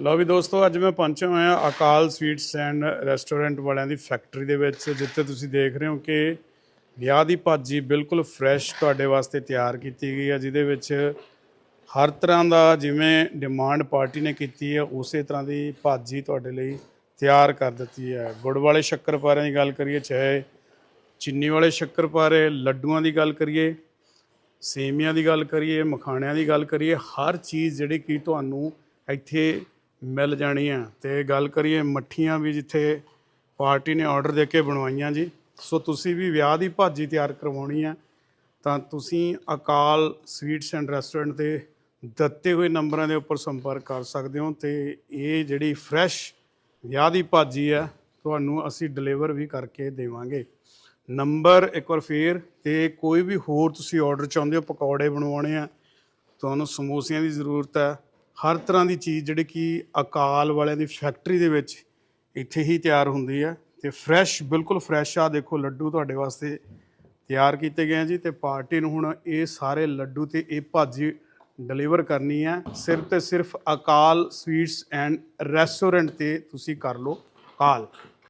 ਲਓ ਵੀ ਦੋਸਤੋ, ਅੱਜ ਮੈਂ ਪਹੁੰਚਿਆ ਹੋਇਆ ਅਕਾਲ ਸਵੀਟਸ ਐਂਡ ਰੈਸਟੋਰੈਂਟ ਵਾਲਿਆਂ ਦੀ ਫੈਕਟਰੀ ਦੇ ਵਿੱਚ, ਜਿੱਥੇ ਤੁਸੀਂ ਦੇਖ ਰਹੇ ਹੋ ਕਿ ਵਿਆਹ ਦੀ ਭਾਜੀ ਬਿਲਕੁਲ ਫਰੈਸ਼ ਤੁਹਾਡੇ ਵਾਸਤੇ ਤਿਆਰ ਕੀਤੀ ਗਈ ਹੈ, ਜਿਹਦੇ ਵਿੱਚ ਹਰ ਤਰ੍ਹਾਂ ਦਾ ਜਿਵੇਂ ਡਿਮਾਂਡ ਪਾਰਟੀ ਨੇ ਕੀਤੀ ਹੈ, ਉਸੇ ਤਰ੍ਹਾਂ ਦੀ ਭਾਜੀ ਤੁਹਾਡੇ ਲਈ ਤਿਆਰ ਕਰ ਦਿੱਤੀ ਹੈ। ਗੁੜ ਵਾਲੇ ਸ਼ੱਕਰਪਾਰਿਆਂ ਦੀ ਗੱਲ ਕਰੀਏ, ਚਾਹੇ ਚੀਨੀ ਵਾਲੇ ਸ਼ੱਕਰਪਾਰੇ ਲੱਡੂਆਂ ਦੀ ਗੱਲ ਕਰੀਏ, ਸੇਮੀਆਂ ਦੀ ਗੱਲ ਕਰੀਏ, ਮਖਾਣਿਆਂ ਦੀ ਗੱਲ ਕਰੀਏ, ਹਰ ਚੀਜ਼ ਜਿਹੜੀ ਕਿ ਤੁਹਾਨੂੰ ਇੱਥੇ ਮਿਲ ਜਾਣੀ ਹੈ ਤੇ ਗੱਲ ਕਰੀਏ ਮੱਠੀਆਂ ਵੀ ਜਿੱਥੇ ਪਾਰਟੀ ਨੇ ਆਰਡਰ ਦੇ ਕੇ ਬਣਵਾਈਆਂ ਜੀ। ਸੋ ਤੁਸੀਂ ਵੀ ਵਿਆਹ ਦੀ ਭਾਜੀ ਤਿਆਰ ਕਰਵਾਉਣੀ ਹੈ ਤਾਂ ਤੁਸੀਂ ਅਕਾਲ ਸਵੀਟਸ ਐਂਡ ਰੈਸਟੋਰੈਂਟ ਦੇ ਦਿੱਤੇ ਹੋਏ ਨੰਬਰਾਂ ਦੇ ਉੱਪਰ ਸੰਪਰਕ ਕਰ ਸਕਦੇ ਹੋ ਤੇ ਇਹ ਜਿਹੜੀ ਫਰੈਸ਼ ਵਿਆਹ ਦੀ ਭਾਜੀ ਹੈ ਤੁਹਾਨੂੰ ਅਸੀਂ ਡਿਲੀਵਰ ਵੀ ਕਰਕੇ ਦੇਵਾਂਗੇ। ਨੰਬਰ ਇੱਕ ਵਾਰ ਫੇਰ, ਤੇ ਕੋਈ ਵੀ ਹੋਰ ਤੁਸੀਂ ਆਰਡਰ ਚਾਹੁੰਦੇ ਹੋ, ਪਕੌੜੇ ਬਣਵਾਉਣੇ ਆ, ਤੁਹਾਨੂੰ ਸਮੋਸਿਆਂ ਦੀ ਜ਼ਰੂਰਤ ਹੈ ਹਰ ਤਰ੍ਹਾਂ ਦੀ ਚੀਜ਼ ਜਿਹੜੀ ਕਿ ਅਕਾਲ ਵਾਲਿਆਂ ਦੀ ਫੈਕਟਰੀ ਦੇ ਵਿੱਚ ਇੱਥੇ ਹੀ ਤਿਆਰ ਹੁੰਦੀ ਹੈ ਤੇ ਫਰੈਸ਼, ਬਿਲਕੁਲ ਫਰੈਸ਼ ਆ। ਦੇਖੋ, ਲੱਡੂ ਤੁਹਾਡੇ ਵਾਸਤੇ ਤਿਆਰ ਕੀਤੇ ਗਏ ਆ ਜੀ ਤੇ ਪਾਰਟੀ ਨੂੰ ਹੁਣ ਇਹ ਸਾਰੇ ਲੱਡੂ ਤੇ ਇਹ ਭਾਜੀ ਡਿਲੀਵਰ ਕਰਨੀ ਹੈ। ਸਿਰਫ ਤੇ ਸਿਰਫ ਅਕਾਲ ਸਵੀਟਸ ਐਂਡ ਰੈਸਟੋਰੈਂਟ ਤੇ ਤੁਸੀਂ ਕਰ ਲਓ ਕਾਲ।